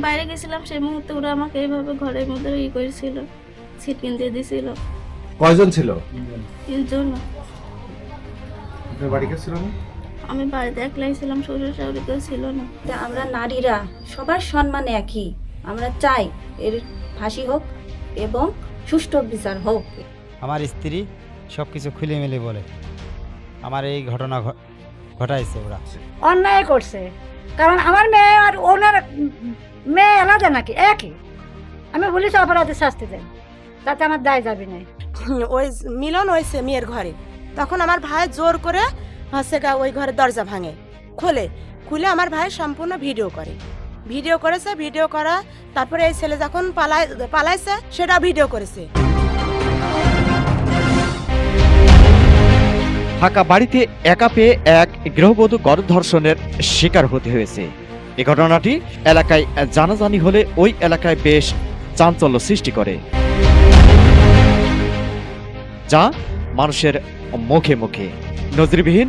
বাইরে গেছিলাম সেই মুহূর্তে ওরা আমাকে এইভাবে ঘরের মধ্যে ই করেছিল ছিটকিন দিয়ে দিছিল। কয়জন ছিল? তিনজন। বাড়ি কে ছিল না? আমি বাড়িতে একলাই ছিলাম শ্বশুর শাশুড়ি কেউ ছিল না। তা আমরা নারীরা সবার সম্মান একই। আমরা চাই এর ফাঁসি হোক এবং সুষ্ঠু বিচার হোক। আমার স্ত্রী সব কিছু খুলে মেলে বলে। আমার এই ঘটনা ঘটাইছে ওরা। অন্যায় করছে। কারণ আমার মেয়ে আর ওনার মেয়ে আলাদা নাকি? একই? আমি বলেছি অপরাধের শাস্তি দেন তাতে আমার দায় যাবে না। ওই মিলন হয়েছে মেয়ের ঘরে। তখন আমার ভাই জোর করে হচ্ছে গা ওই ঘরের দরজা ভাঙে খোলে। খুলে আমার ভাই সম্পূর্ণ ভিডিও করে। ভিডিও করেছে ভিডিও করা তারপরে এই ছেলে যখন পালাই পালাইছে সেটা ভিডিও করেছে। ফাঁকা বাড়িতে একা পেয়ে এক গৃহবধূ গণধর্ষণের শিকার হতে হয়েছে। এ ঘটনাটি এলাকায় জানাজানি হলে ওই এলাকায় বেশ চাঞ্চল্য সৃষ্টি করে, যা মানুষের মুখে মুখে। নজিরবিহীন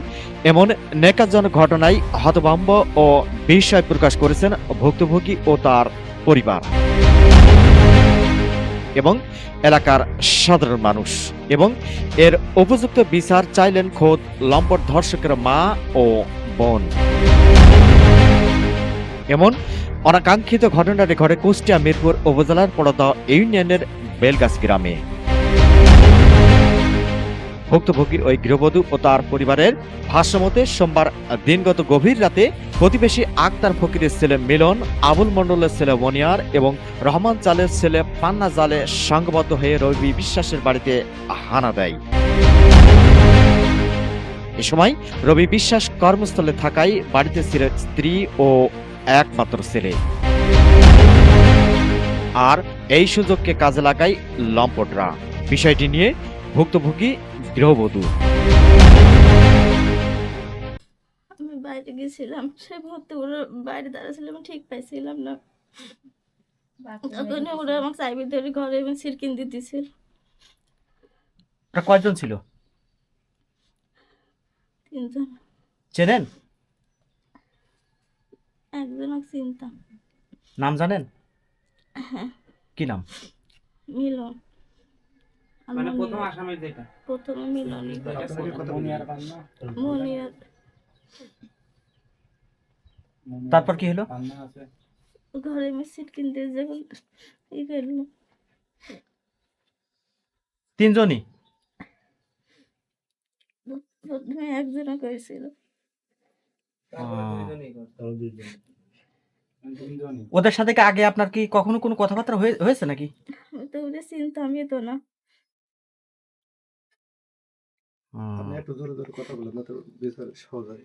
এমন নেকাজনক ঘটনায় হতভম্ব ও বিস্ময় প্রকাশ করেছেন ভুক্তভোগী ও তার পরিবার এবং এলাকার সাধারণ মানুষ এবং এর উপযুক্ত বিচার চাইলেন খোদ লম্পট ধর্ষকের মা ও বোন। এমন অনাকাঙ্ক্ষিত ঘটনাটি ঘটে কুষ্টিয়া, মিরপুর উপজেলার পড়দা ইউনিয়নের বেলগাছ গ্রামে। ভুক্তভোগী ওই গৃহবধূ ও তার পরিবারের ভাষ্যমতে সোমবার দিনগত গভীর রাতে প্রতিবেশী আক্তার ফকিরের ছেলে মিলন, আবুল মণ্ডলের ছেলে মনিয়ার এবং রহমান জালের ছেলে পান্না জালে সংঘবদ্ধ হয়ে রবি বিশ্বাসের বাড়িতে হানা দেয়। এ সময় রবি বিশ্বাস কর্মস্থলে থাকায় বাড়িতে ছিল স্ত্রী ও একমাত্র ছেলে। আর এই সুযোগকে কাজে লাগায় লম্পটরা। বিষয়টি নিয়ে ভুক্তভোগী গৃহবধূ। আমি বাইরে গেছিলাম সেই মুহূর্তে ওরা বাইরে দাঁড়াছিল আমি ঠিক পাইছিলাম না। তখন ওরা আমাকে চাইবে ধরে ঘরে দিছিল ওরা কয়জন ছিল? তিনজন। চেনেন? একজনকে চিনতাম নাম জানেন? কি নাম? মিলন। আর মনিয়ার। আসামি যেটা? প্রথমে মিলনই মনিয়ার তারপর কি হলো? ঘরে আমি কিনতে যখন ই করল। তিনজনই? প্রথমে একজনে করেছিল। ওদের সাথে কি আগে আপনার কি কখনো কোনো কথাবার্তা হয়েছে নাকি? আমি তো ওদের চিনতামই তো না। আপনি একটু জোরে জোরে কথা বলেন না তো সহজ হয়।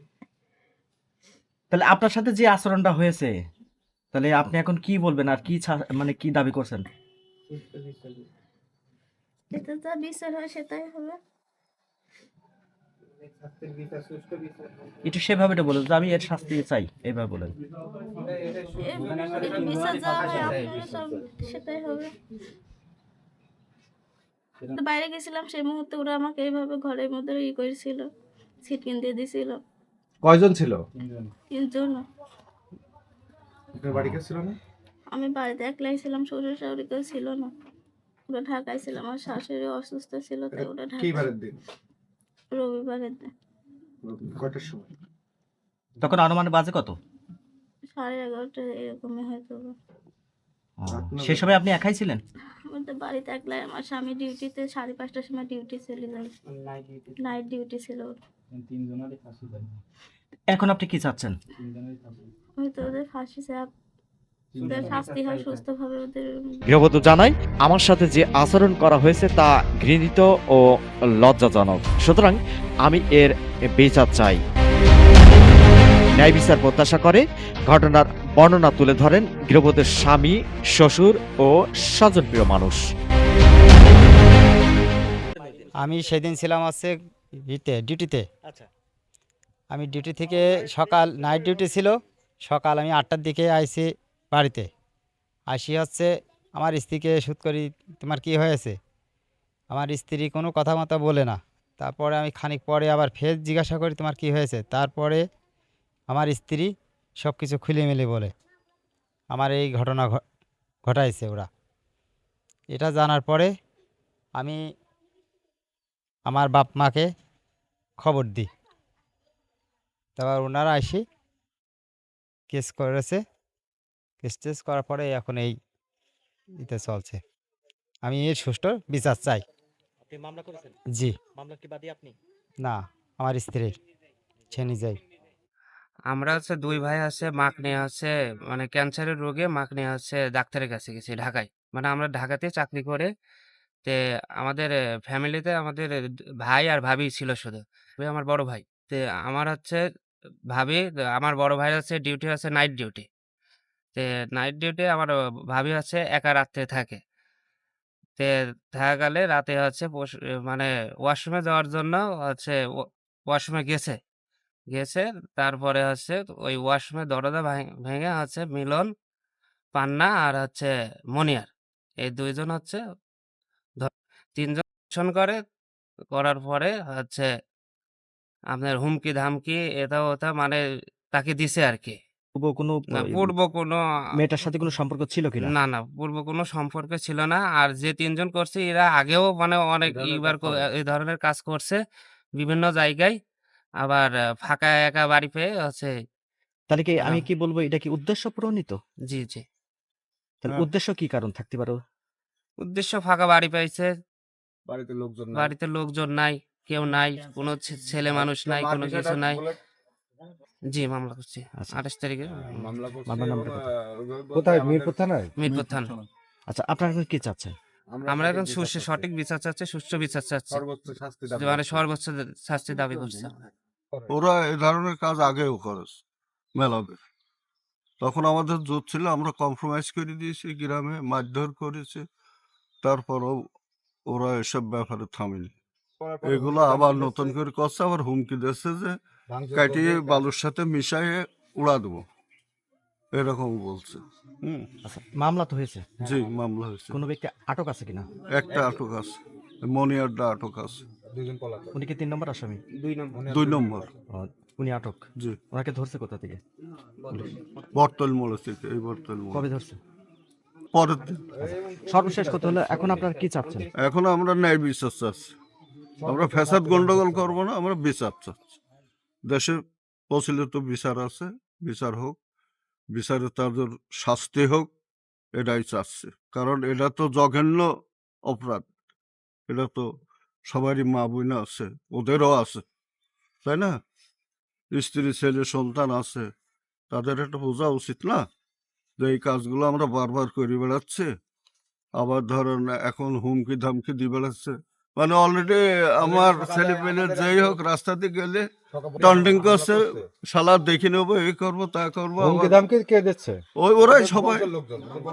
তাহলে আপনার সাথে যে আচরণটা হয়েছে তাহলে আপনি এখন কি বলবেন আর কি মানে কি দাবি করছেন? এটা যা বিচার হয় সেটাই হবে। একটু সেভাবে এটা বলুন যে আমি এর শাস্তি চাই এইভাবে বলেন। বাইরে গেছিলাম সেই মুহূর্তে ওরা আমাকে এইভাবে ঘরের মধ্যে ই করেছিল ছিটকিন দিয়ে দিছিল। কয়জন ছিল? তিনজন। বাড়ি কে ছিল না? আমি বাড়িতে একলাই ছিলাম শ্বশুর শাশুড়ি কেউ ছিল না। ওরা ঢাকায় ছিল আমার শাশুড়ি অসুস্থ ছিল তাই ওরা কি ঢাকা দিন? রবিবারের দিন। কয়টার সময়? তখন অনুমান বাজে কত? সাড়ে এগারোটা এরকমই হয়তো। সে সময় আপনি একাই ছিলেন? আমি তো বাড়িতে একলাই আমার স্বামী ডিউটিতে সাড়ে পাঁচটার সময় ডিউটি চলে যায় নাইট ডিউটি ছিল। এখন আপনি কি চাচ্ছেন? আমি তো ওদের ফাঁসি চাপ। গৃহবধূ জানায় আমার সাথে যে আচরণ করা হয়েছে তা ঘৃণিত ও লজ্জাজনক। সুতরাং আমি এর বিচার চাই। ন্যায় বিচার প্রত্যাশা করে ঘটনার বর্ণনা তুলে ধরেন গৃহবধূর স্বামী শ্বশুর ও স্বজনপ্রিয় মানুষ। আমি সেদিন ছিলাম হচ্ছে ইতে ডিউটিতে। আচ্ছা। আমি ডিউটি থেকে সকাল নাইট ডিউটি ছিল। সকাল আমি আটটার দিকে আইছি বাড়িতে। আসি হচ্ছে আমার স্ত্রীকে শুট করি, তোমার কি হয়েছে? আমার স্ত্রী কোনো কথা মতো বলে না। তারপরে আমি খানিক পরে আবার ফের জিজ্ঞাসা করি, তোমার কি হয়েছে? তারপরে আমার স্ত্রী সব কিছু খুলে মেলে বলে, আমার এই ঘটনা ঘটাইছে ওরা। এটা জানার পরে আমি আমার বাপ মাকে খবর দিই। তারপর ওনারা এসে কেস করেছে। কেস টেস করার পরে এখন এই ইতে চলছে। আমি এর সুষ্ঠু বিচার চাই। আপনি মামলা করেছেন? জি। মামলা কি বাদী আপনি? না আমার স্ত্রীর। সে নিজেই। আমরা হচ্ছে দুই ভাই আছে মাক নিয়ে আছে মানে ক্যান্সারের রোগে মাক নিয়ে আছে ডাক্তারের কাছে গেছি ঢাকায়। মানে আমরা ঢাকাতে চাকরি করে তে আমাদের ফ্যামিলিতে আমাদের ভাই আর ভাবি ছিল শুধু। ওই আমার বড় ভাই। তে আমার হচ্ছে ভাবি আমার বড় ভাই আছে ডিউটি আছে নাইট ডিউটি তে নাইট ডিউটি আমার ভাবি হচ্ছে একা রাত্রে থাকে। তে দেখা গেলে রাতে হচ্ছে মানে ওয়াশরুমে যাওয়ার জন্য হচ্ছে ওয়াশরুমে গেছে। গেছে, তারপরে হচ্ছে ওই ওয়াশরুমে দরজা ভাঙ- ভেঙে হচ্ছে মিলন, পান্না আর হচ্ছে মনিয়ার। এই দুইজন হচ্ছে তিনজন অ্যাকশন করে, করার পরে হচ্ছে আপনার হুমকি ধামকি এটা ওটা মানে তাকে দিছে আর কি পূর্ব কোনো না পূর্ব কোনো মেয়েটার সাথে কোনো সম্পর্ক ছিল কিনা? না না পূর্ব কোনো সম্পর্ক ছিল না। আর যে তিনজন করছে এরা আগেও মানে অনেক এইবার কাজ এই ধরনের কাজ করছে বিভিন্ন জায়গায়। আবার ফাঁকা একা বাড়ি পেয়ে হচ্ছে তাহলে কি আমি কি বলব এটা কি উদ্দেশ্য প্রণীত? জি জি। তাহলে হ্যাঁ। উদ্দেশ্য কি কারণ থাকতে পারো? উদ্দেশ্য ফাঁকা বাড়ি পাইছে বাড়িতে লোকজন বাড়িতে লোকজন নাই কেউ নাই কোনো ছে- ছেলে মানুষ নাই কোনো কিছু নাই। জি মামলা করছি। আচ্ছা। আঠাশ তারিখে মামলা করছে, কোথায়? আমাদের- মিরপুর থানায়? মিরপুর থানা। আচ্ছা আপনারা এখন কি চাচ্ছেন? আমরা এখন সুস্থ সঠিক বিচার চাচ্ছি সুষ্ঠু বিচার চাচ্ছি। সর্বোচ্চ শাস্তি দাবি মানে সর্বোচ্চ শাস্তি দাবি করছে ওরা এই ধরনের কাজ আগেও করেছে মেলাবে। তখন আমাদের জোর ছিল আমরা কম্প্রোমাইজ করে দিয়েছি গ্রামে মারধর করেছে। তারপরও ওরা এসব ব্যাপারে থামেনি। এগুলো আবার নতুন করে করছে আবার হুমকি দিচ্ছে যে কাটিয়ে বালুর সাথে মিশাইয়ে উড়া দেবো। এরকম বলছে। হুম আচ্ছা। মামলা তো হয়েছে। জি মামলা হয়েছে। কোনো ব্যক্তি আটক আছে কিনা? একটা আটক আছে। মনিয়ারটা আটক আছে। দুইজন পলাতক। উনি কি তিন নম্বর আসামি? দুই নম্বর। দুই নম্বর। উনি আটক? জি। ওনাকে ধরছে কোথা থেকে? বর্তল মোড়ে থেকে এই বর্তল মোড় কবে ধরছে? পরের দিন। সর্বশেষ কথা হলো এখন আপনারা কি চাচ্ছেন? এখন আমরা ন্যায় বিচার চাচ্ছি। আমরা ফ্যাসাদ গন্ডগোল করব না আমরা বিচার চাচ্ছি। দেশে প্রচলিত বিচার আছে, বিচার হোক। বিচারে তাদের শাস্তি হোক, এটাই চাচ্ছি। কারণ এটা তো জঘন্য অপরাধ। এটা তো সবারই মা বোন আছে, ওদেরও আছে, তাই না? স্ত্রী, ছেলে, সন্তান আছে, তাদের একটা বোঝা উচিত না যে এই কাজগুলো আমরা বারবার করে বেড়াচ্ছি। আবার ধরেন এখন হুমকি ধামকি দিয়ে বেড়াচ্ছে। মানে অলরেডি আমার ছেলে পেলে যাই হোক রাস্তাতে গেলে টন্ডিং করছে শালা দেখে নেব এই করব তা করব কে দিচ্ছে? ওই ওরাই সবাই।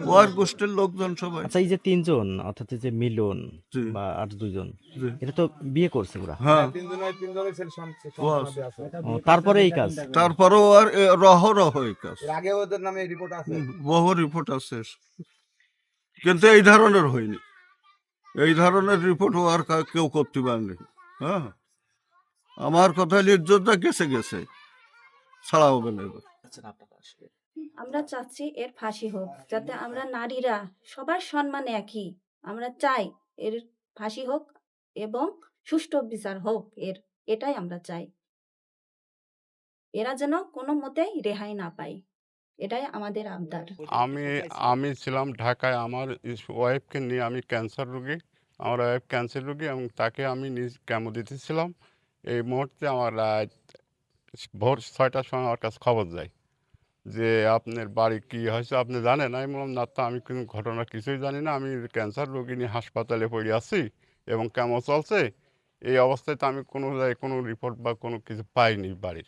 ওয়ার গোষ্ঠীর লোকজন সবাই। আচ্ছা এই যে তিনজন অর্থাৎ যে মিলন বা আর দুজন এটা তো বিয়ে করছে ওরা? হ্যাঁ। ও, তারপরে এই কাজ? তারপরেও আর রহ রহ এই কাজ। আগে ওদের নামে রিপোর্ট আছে। বহু রিপোর্ট আছে। কিন্তু এই ধরনের হয়নি। এই ধরনের রিপোর্ট আর কেউ করতে পারেনি। হ্যাঁ? আমার কথা ইজ্জতটা গেছে গেছে। ছাড়া হবে না আমরা চাচ্ছি এর ফাঁসি হোক, যাতে আমরা নারীরা সবার সম্মান একই। আমরা চাই এর ফাঁসি হোক এবং সুষ্ঠু বিচার হোক এর, এটাই আমরা চাই। এরা যেন কোনো মতেই রেহাই না পায়। এটাই আমাদের আবদার। আমি আমি ছিলাম ঢাকায় আমার ওয়াইফকে নিয়ে আমি ক্যান্সার রোগী আমার ওয়াইফ ক্যান্সার রোগী এবং তাকে আমি নিজ কেমো দিতেছিলাম। এই মুহূর্তে আমার রাত ভোর ছয়টার সময় আমার কাছে খবর যায় যে আপনার বাড়ি কি হয়েছে? আপনি জানেন? আমি বললাম না তো আমি কোনো ঘটনা কিছুই জানি না। আমি ক্যান্সার রোগী নিয়ে হাসপাতালে পড়ে আছি এবং কেমন চলছে। এই অবস্থায় তো আমি কোনো কোনো রিপোর্ট বা কোনো কিছু পাইনি বাড়ির।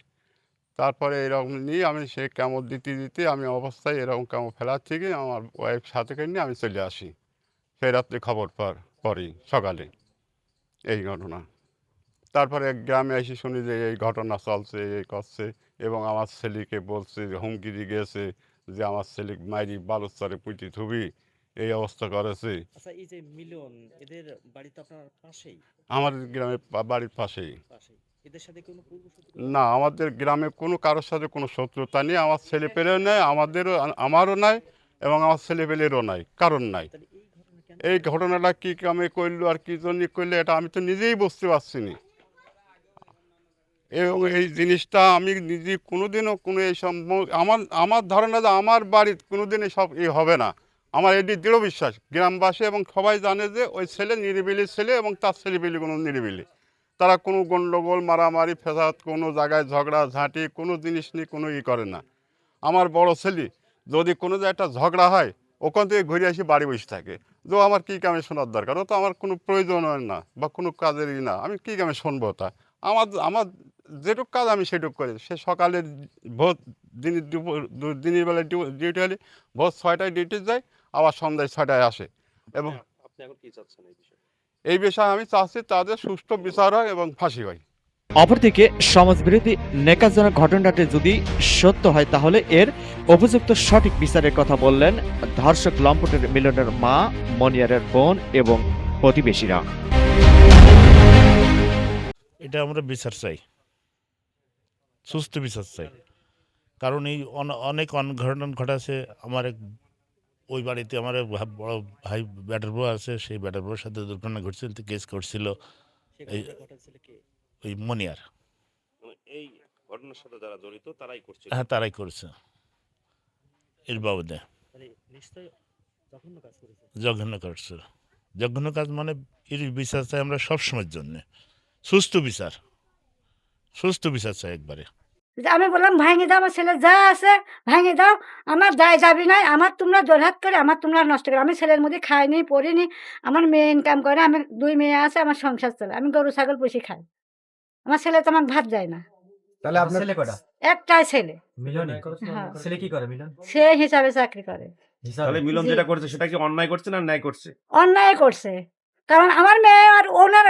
তারপরে এরকম নিয়ে আমি সে কেমন দিতে দিতে আমি অবস্থায় এরকম কেমন ফেলার থেকে আমার ওয়াইফ সাথে নিয়ে আমি চলে আসি। সেই রাত্রে খবর পর পরেই সকালে। এই ঘটনা। তারপরে গ্রামে এসে শুনি যে এই ঘটনা চলছে এই করছে এবং আমার ছেলেকে বলছে যে হুমকি দিয়ে গেছে যে আমার ছেলে মাইরি বালুচরে পুঁতি থুবি এই অবস্থা করেছে। আচ্ছা এই যে মিলন এদের বাড়ি তো আপনার পাশেই? আমাদের গ্রামের বাড়ির পাশেই। পাশেই। এদের সাথে কোনো না আমাদের গ্রামে কোনো কারোর সাথে কোনো শত্রুতা নেই আমার ছেলে পেলেও নেই আমাদেরও আমারও নাই এবং আমার ছেলেপেলেরও নাই কারণ নাই। এই ঘটনাটা কী কামে করল আর কী জন্য করল এটা আমি তো নিজেই বুঝতে পারছি না। এবং এই জিনিসটা আমি নিজে কোনোদিনও কোনো এই সম্ভ- আমার আমার ধারণা যে আমার বাড়ির কোনোদিন সব এ হবে না। আমার এটি দৃঢ় বিশ্বাস গ্রামবাসী এবং সবাই জানে যে ওই ছেলে নিরিবিলি ছেলে এবং তার ছেলেপিলি কোনো নিরিবিলি। তারা কোনো গণ্ডগোল, মারামারি, ফেসাদ, কোনো জায়গায় ঝগড়া, ঝাঁটি, কোনো জিনিস নিয়ে কোনো ই করে না। আমার বড় ছেলে যদি কোনো একটা ঝগড়া হয়, ওখান থেকে ঘুরে আসি বাড়ি বসে থাকে। যে আমার কী কামে শোনার দরকার? ও তো আমার কোনো প্রয়োজন হয় না বা কোনো কাজেরই না। আমি কী কামে শুনব তা? আমার আমার যেটুক কাজ আমি সেটুক করি। সে সকালে ভোর দিনের দুপুর দিনের বেলায় ডিউ- ডিউটি হলে ভোর ছয়টায় ডিউটি যায়, আবার সন্ধ্যায় ছয়টায় আসে। এবং এই বিষয়ে? আমি চাচ্ছি তাদের সুষ্ঠু বিচার হয় এবং ফাঁসি হয়। অপরদিকে সমাজবিরোধী নেকাজনক ঘটনাটি যদি সত্য হয় তাহলে এর উপযুক্ত সঠিক বিচারের কথা বললেন ধর্ষক লম্পটের মিলনের মা মনিয়ারের বোন এবং প্রতিবেশীরা। এটা আমরা বিচার চাই। সুস্থ বিচার চাই। কারণ এই অনেক অনঘটন ঘটাছে আমার এক ওই বাড়িতে আমার বড় ভাই ব্যাটার বউ আছে সেই ব্যাটার বউর সাথে দুর্ঘটনা ঘটছিল তো কেস করছিল। এই ওই মনিয়ার। এই ঘটনার সাথে যারা জড়িত তারাই করছে হ্যাঁ তারাই করছে। এর বাবদে। জঘন্য করছে। জঘন্য কাজ মানে এর বিচার চাই আমরা সবসময়ের জন্যে। সুস্থ বিচার। সুস্থ বিচার চাই একবারে। আমি বললাম ভাঙে দাও আমার ছেলে যা আছে ভাঙে দাও। আমার দায় যাবি নাই আমার তোমরা জোরহাত করে আমার তোমরা নষ্ট করে। আমি ছেলের মধ্যে খাইনি পড়িনি আমার মেয়ে ইনকাম করে আমি দুই মেয়ে আছে আমার সংসার চলে। আমি গরু ছাগল পুষি খাই। আমার ছেলে তো আমার ভাত যায় না। তাহলে আপনার ছেলে কটা? একটাই ছেলে। মিলন হ্যাঁ। ছেলে কি করে মিলন? সে হিসাবে চাকরি করে। তাহলে মিলন যেটা করছে সেটা কি অন্যায় করছে না ন্যায় করছে? অন্যায় করছে। কারণ আমার মেয়ে আর ওনার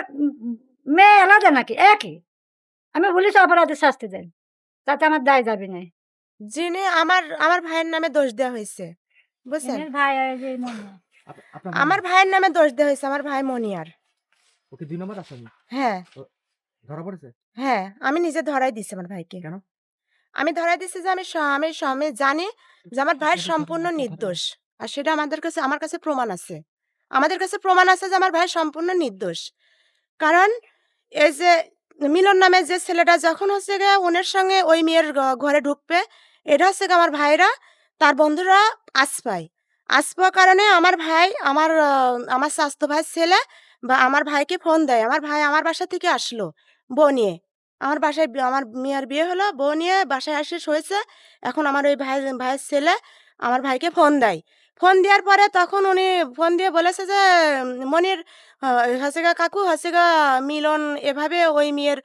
মেয়ে আলাদা নাকি? একই। আমি বলেছি অপরাধের শাস্তি দেন তাতে আমার দায় যাবে না। যিনি আমার আমার ভাইয়ের নামে দোষ দেওয়া হয়েছে বুঝছেন? ভাই? যে আমার ভাইয়ের নামে দোষ দেওয়া হয়েছে আমার ভাই মনিয়ার ওকে দুই নম্বর আসামি? হ্যাঁ। ধরা পড়েছে? হ্যাঁ আমি নিজে ধরাই দিছি আমার ভাইকে। কেন? আমি ধরাই দিছি যে আমি স- আমি স- আমি জানি যে আমার ভাই সম্পূর্ণ নির্দোষ। আর সেটা আমাদের কাছে আমার কাছে প্রমাণ আছে। আমাদের কাছে প্রমাণ আছে যে আমার ভাই সম্পূর্ণ নির্দোষ। কারণ এই যে মিলন নামে যে ছেলেটা যখন হচ্ছে গিয়ে ওনের সঙ্গে ওই মেয়ের ঘরে ঢুকবে, এটা হচ্ছে আমার ভাইরা, তার বন্ধুরা আস পায় আস পাওয়ার কারণে আমার ভাই, আমার আমার স্বাস্থ্য ভাইয়ের ছেলে বা আমার ভাইকে ফোন দেয়। আমার ভাই আমার বাসা থেকে আসলো বউ নিয়ে। আমার বাসায় আমার মেয়ের বিয়ে হলো, বউ নিয়ে বাসায় আসে হয়েছে এখন আমার ওই ভাই, ভাইয়ের ছেলে আমার ভাইকে ফোন দেয়। ফোন দেওয়ার পরে তখন উনি ফোন দিয়ে বলেছে যে, মনির হাসিগা কাকু, হাসিগা মিলন, এভাবে ওই মেয়ের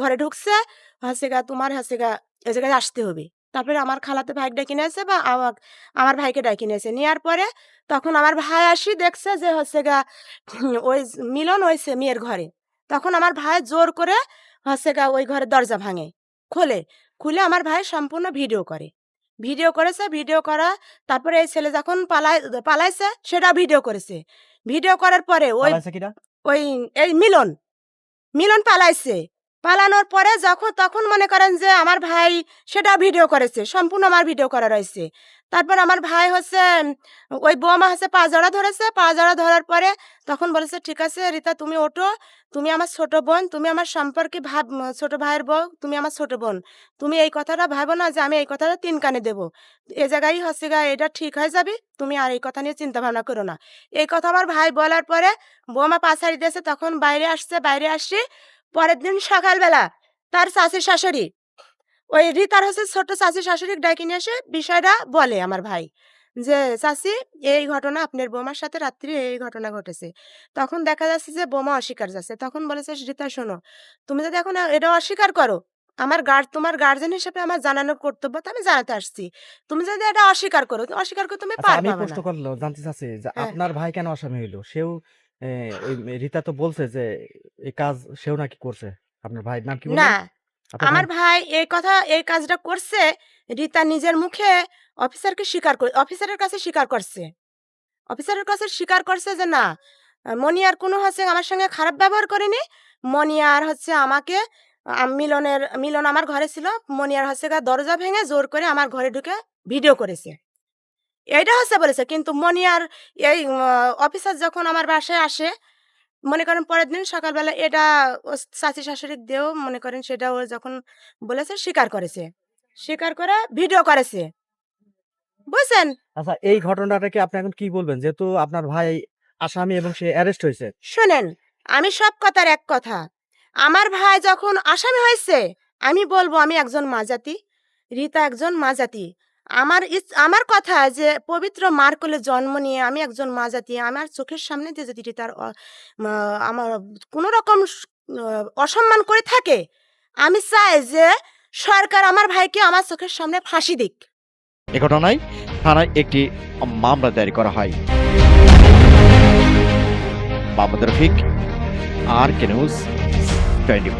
ঘরে ঢুকছে। হাসিগা, তোমার হাসিগা, এ জায়গায় আসতে হবে। তারপরে আমার খালাতে ভাই ডেকে নিয়েছে বা আমার আমার ভাইকে ডেকে নিয়েছে নেওয়ার পরে তখন আমার ভাই আসি, দেখছে যে হচ্ছে গা ওই মিলন হয়েছে মেয়ের ঘরে। তখন আমার ভাই জোর করে হচ্ছে গা ওই ঘরের দরজা ভাঙে, খোলে। খুলে আমার ভাই সম্পূর্ণ ভিডিও করে। ভিডিও করেছে, ভিডিও করা, তারপরে এই ছেলে যখন পালাই, পালাইছে সেটা ভিডিও করেছে। ভিডিও করার পরে ওই ওই এই মিলন মিলন পালাইছে। পালানোর পরে যখন, তখন মনে করেন যে আমার ভাই সেটা ভিডিও করেছে, সম্পূর্ণ আমার ভিডিও করা রয়েছে। তারপর আমার ভাই হচ্ছে, ওই বৌমা হচ্ছে পা জড়া ধরেছে, পা জড়া ধরার পরে তখন বলেছে, ঠিক আছে রিতা, তুমি ওঠো, তুমি আমার ছোট বোন, তুমি আমার সম্পর্কে ভাব, ছোট ভাইয়ের বউ, তুমি আমার ছোট বোন। তুমি এই কথাটা ভাবো না যে আমি এই কথাটা তিন কানে দেবো। এ জায়গায় হচ্ছে গা এটা ঠিক হয়ে যাবে, তুমি আর এই কথা নিয়ে চিন্তা ভাবনা করো না। এই কথা আমার ভাই বলার পরে বৌমা পাছাড়ি দিয়েছে, তখন বাইরে আসছে, বাইরে আসছি পরের দিন সকালবেলা তার চাষি শাশুড়ি ওই রিতার হচ্ছে ছোট চাষি শাশুড়ি ডাকি নিয়ে এসে বিষয়টা বলে আমার ভাই যে চাষি এই ঘটনা আপনার বৌমার সাথে রাত্রি এই ঘটনা ঘটেছে। তখন দেখা যাচ্ছে যে বোমা অস্বীকার যাচ্ছে। তখন বলেছে রীতা শোনো তুমি যদি এখন এটা অস্বীকার করো আমার গার্ড তোমার গার্জেন হিসেবে আমার জানানোর কর্তব্য তো আমি জানাতে আসছি। তুমি যদি এটা অস্বীকার করো অস্বীকার করো তুমি আচ্ছা পার আমি প্রশ্ন করল জানতে চাচ্ছি যে হ্যাঁ। আপনার ভাই কেন আসামি হইল? সেও এ, ওই রীতা তো বলছে যে এই কাজ সেও নাকি করছে। আপনার ভাইয়ের নাম কি বললেন? না আপনার আমার ভাই? ভাই এই কথা এই কাজটা করছে রিতা নিজের মুখে অফিসারকে স্বীকার করে অফিসারের কাছে স্বীকার করছে। অফিসারের কাছে স্বীকার করছে যে না মনিয়ার কোনো হচ্ছে আমার সঙ্গে খারাপ ব্যবহার করেনি। মনিয়ার হচ্ছে আমাকে আম, মিলনের মিলন আমার ঘরে ছিল। মনিয়ার হচ্ছে গা দরজা ভেঙে জোর করে আমার ঘরে ঢুকে ভিডিও করেছে। এইটা হচ্ছে বলেছে। কিন্তু মনিয়ার এই অফিসার যখন আমার বাসায় আসে মনে করেন পরের দিন সকালবেলা এটা চাচি শাশুড়ি দিয়েও মনে করেন সেটা ও যখন বলেছে স্বীকার করেছে। স্বীকার করে ভিডিও করেছে। বুঝছেন? আচ্ছা এই ঘটনাটাকে আপনি এখন কি বলবেন? যেহেতু আপনার ভাই আসামি এবং সে অ্যারেস্ট হয়েছে। শোনেন আমি সব কথার এক কথা। আমার ভাই যখন আসামি হয়েছে আমি বলব আমি একজন মাজাতি রীতা একজন মাজাতি আমার ইস- আমার কথা যে পবিত্র মার কোলে জন্ম নিয়ে আমি একজন মাজাতি আমার চোখের সামনে যে যদি তার আমার কোনো রকম অসম্মান করে থাকে, আমি চাই যে সরকার আমার ভাইকে আমার চোখের সামনে ফাঁসি দিক। এ ঘটনায় থানায় একটি মামলা দায়ের করা হয়। Mohammad Rafiq, R K news twenty